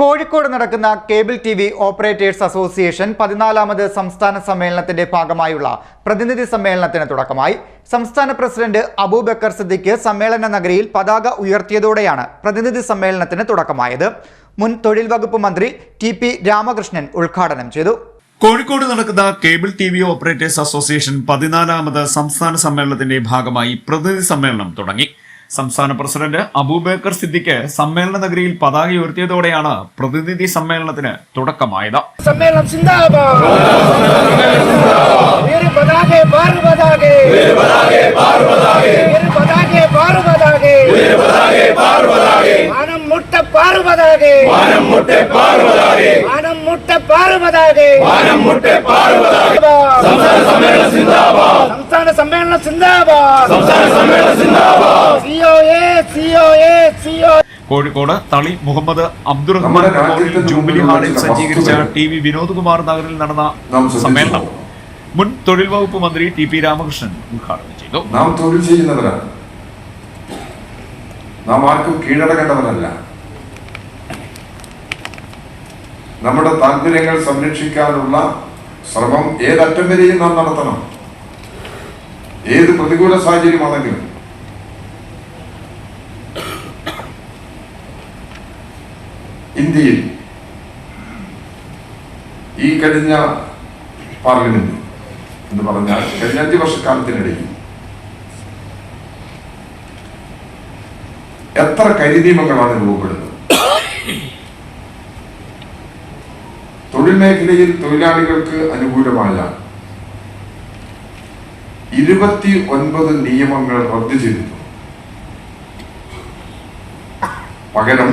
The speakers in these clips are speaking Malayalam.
കോഴിക്കോട് നടക്കുന്ന cable T V operators association പതിനാലാമത് സംസ്ഥാന സമ്മേളനത്തിന്റെ ഭാഗമായുള്ള പ്രതിനിധി സമ്മേളനത്തിന് തുടക്കമായി. സംസ്ഥാന പ്രസിഡന്റ് അബൂബക്കർ സിദ്ദിഖ് സമ്മേളന നഗരിയിൽ പതാക ഉയർത്തിയതോടെയാണ് പ്രതിനിധി സമ്മേളനത്തിന് തുടക്കമായത്. മുൻ തൊഴിൽ വകുപ്പ് മന്ത്രി ടി പി രാമകൃഷ്ണൻ ഉദ്ഘാടനം ചെയ്തു. കോഴിക്കോട് നടക്കുന്ന cable T V operators association പതിനാലാമത് സംസ്ഥാന സമ്മേളനത്തിന്റെ ഭാഗമായി പ്രതിനിധി സമ്മേളനം തുടങ്ങി. സംസ്ഥാന പ്രസിഡന്റ് അബൂബേക്കർ സിദ്ദിഖ് സമ്മേളന നഗരിയിൽ പതാക ഉയർത്തിയതോടെയാണ് പ്രതിനിധി സമ്മേളനത്തിന് തുടക്കമായത്. സമ്മേളനം പാർവതാകെ സമ്മേളന സിന്ദാബാദ്. COA COA Kozhikode Thali Muhammad Abdurahman memorial jubilee ഹാളിൽ സജ്ജീകരിച്ച ടി വി വിനോദ് കുമാർ നഗറിൽ നടന്ന സമ്മേളനം. മുൻ തൊഴിൽ വകുപ്പ് മന്ത്രി ടി പി രാമകൃഷ്ണൻ ഉദ്ഘാടനം ചെയ്തു. നാം തൊഴിൽ ചെയ്യുന്നവരാണ് നാം ആർക്കും കീഴടങ്ങേണ്ടവരല്ല നമ്മുടെ താല്പര്യങ്ങൾ സംരക്ഷിക്കാനുള്ള ശ്രമം ഏതറ്റം വരെയും നാം നടത്തണം. ഏത് പ്രതികൂല സാഹചര്യമാണെങ്കിലും. ഇന്ത്യയിൽ ഈ കഴിഞ്ഞ പാർലമെന്റ് എന്ന് പറഞ്ഞാൽ കഴിഞ്ഞ അഞ്ച് വർഷക്കാലത്തിനിടയിൽ എത്ര കരിനിയമങ്ങളാണ് രൂപപ്പെടുന്നത്? തൊഴിൽ മേഖലയിൽ തൊഴിലാളികൾക്ക് അനുകൂലമായ ഇരുപത്തി ഒൻപത് നിയമങ്ങൾ റദ്ദു ചെയ്തു. പകരം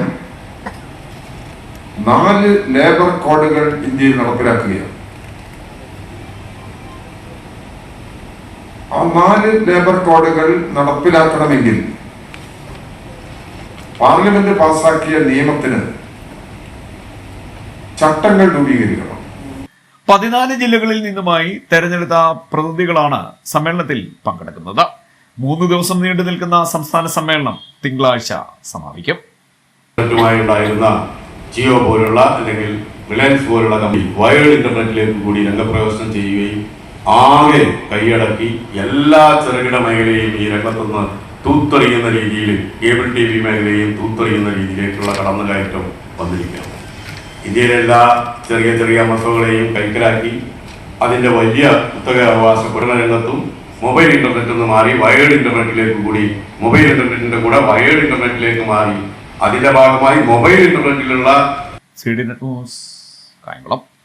നാല് ലേബർ കോഡുകൾ ഇന്ത്യയിൽ നടപ്പിലാക്കുകയാണ്. ആ നാല് ലേബർ കോഡുകൾ നടപ്പിലാക്കണമെങ്കിൽ പാർലമെന്റ് പാസാക്കിയ നിയമത്തിന് ചട്ടങ്ങൾ രൂപീകരിക്കണം. പതിനാല് ജില്ലകളിൽ നിന്നുമായി തെരഞ്ഞെടുത്ത പ്രതിനിധികളാണ് സമ്മേളനത്തിൽ പങ്കെടുക്കുന്നത്. മൂന്ന് ദിവസം നീണ്ടു നിൽക്കുന്ന സംസ്ഥാന സമ്മേളനം തിങ്കളാഴ്ച സമാപിക്കും. ജിയോ പോലുള്ള അല്ലെങ്കിൽ റിലയൻസ് പോലുള്ള കമ്പനി വയർഡ് ഇന്റർനെറ്റിലേക്ക് കൂടി രംഗപ്രവേശനം ചെയ്യുകയും ആകെ കൈയടക്കി എല്ലാ ചെറുകിട മേഖലയും ഈ രംഗത്തുനിന്ന് തൂത്തെറിയുന്ന രീതിയിൽ കേബിൾ ടി വി മേഖലയും തൂത്തെറിയുന്ന രീതിയിലേക്കുള്ള കടന്നുകയറ്റം വന്നിരിക്കുകയാണ്. ഇന്ത്യയിലെ ചെറിയ ചെറിയ മസകളെയും കൈക്കലാക്കി അതിന്റെ വലിയ കുത്തക അവകാശ പഠന മൊബൈൽ ഇന്റർനെറ്റിൽ നിന്ന് മാറി വയേർഡ് ഇന്റർനെറ്റിലേക്ക് കൂടി മൊബൈൽ ഇന്റർനെറ്റിന്റെ കൂടെ വയേർഡ് ഇന്റർനെറ്റിലേക്ക് മാറി. അതിന്റെ ഭാഗമായി മൊബൈൽ ഇന്റർനെറ്റിലുള്ള സി ഡി നെറ്റ്